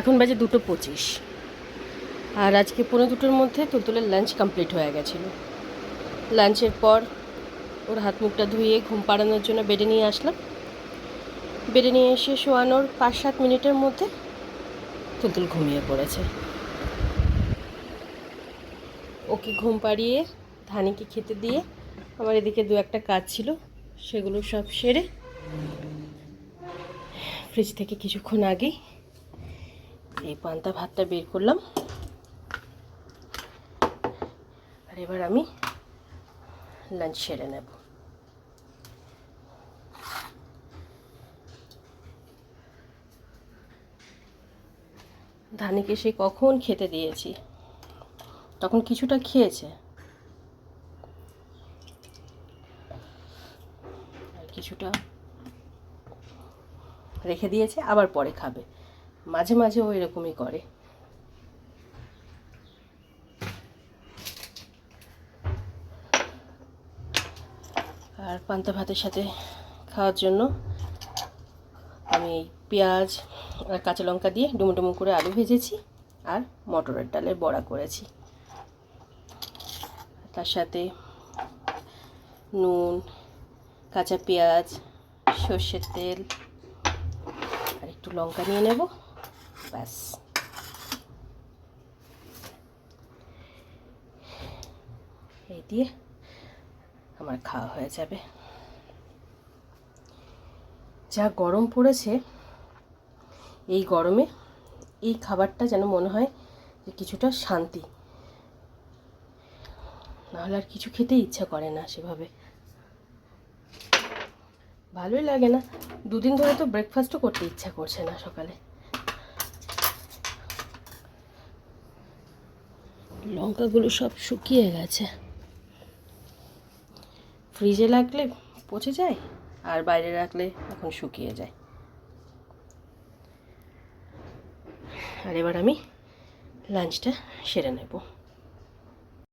এখন বাজে দুটো পঁচিশ। আর আজকে পনেরো দুটোর মধ্যে তুলতুলের লাঞ্চ কমপ্লিট হয়ে গেছিল। লাঞ্চের পর ওর হাত মুখটা ধুয়ে ঘুম পাড়ানোর জন্য বেডে নিয়ে আসলাম। বেডে নিয়ে এসে শোয়ানোর পাঁচ সাত মিনিটের মধ্যে তুলতুল ঘুমিয়ে পড়েছে। ওকে ঘুম পাড়িয়ে ধানিকে খেতে দিয়ে আমার এদিকে দু একটা কাজ ছিল, সেগুলো সব সেরে ফ্রিজ থেকে কিছুক্ষণ আগেই এই পান্তা ভাতটা বের করলাম। আর এবার আমি লাঞ্চ সেরে নেব। ধানিকে সে কখন খেতে দিয়েছি? তখন কিছুটা খেয়েছে। কিছুটা রেখে দিয়েছে, আবার পরে খাবে। মাঝে মাঝে ও এরকমই করে। আর পান্তা ভাতের সাথে খাওয়ার জন্য আমি পেঁয়াজ আর কাঁচা লঙ্কা দিয়ে ডুমো ডুমো করে আলু ভেজেছি আর মটরের ডালের বড়া করেছি। তার সাথে নুন, কাঁচা পেঁয়াজ, সর্ষের তেল আর একটু লঙ্কা নিয়ে নেব। ব্যাস এই দিয়ে আমার খাওয়া হয়ে যাবে যা গরম পড়েছে, এই গরমে এই খাবারটা যেন মনে হয় যে কিছুটা শান্তি। নাহলে আর কিছু খেতে ইচ্ছা করে না সেভাবে। ভালোই লাগে না। দুদিন ধরে তো ব্রেকফাস্টও করতে ইচ্ছা করছে না সকালে। লঙ্কাগুলো সব শুকিয়ে গেছে। ফ্রিজে রাখলে পচে যায়, আর বাইরে রাখলে এখন শুকিয়ে যায়। আর এবার আমি লাঞ্চটা সেরে নেব।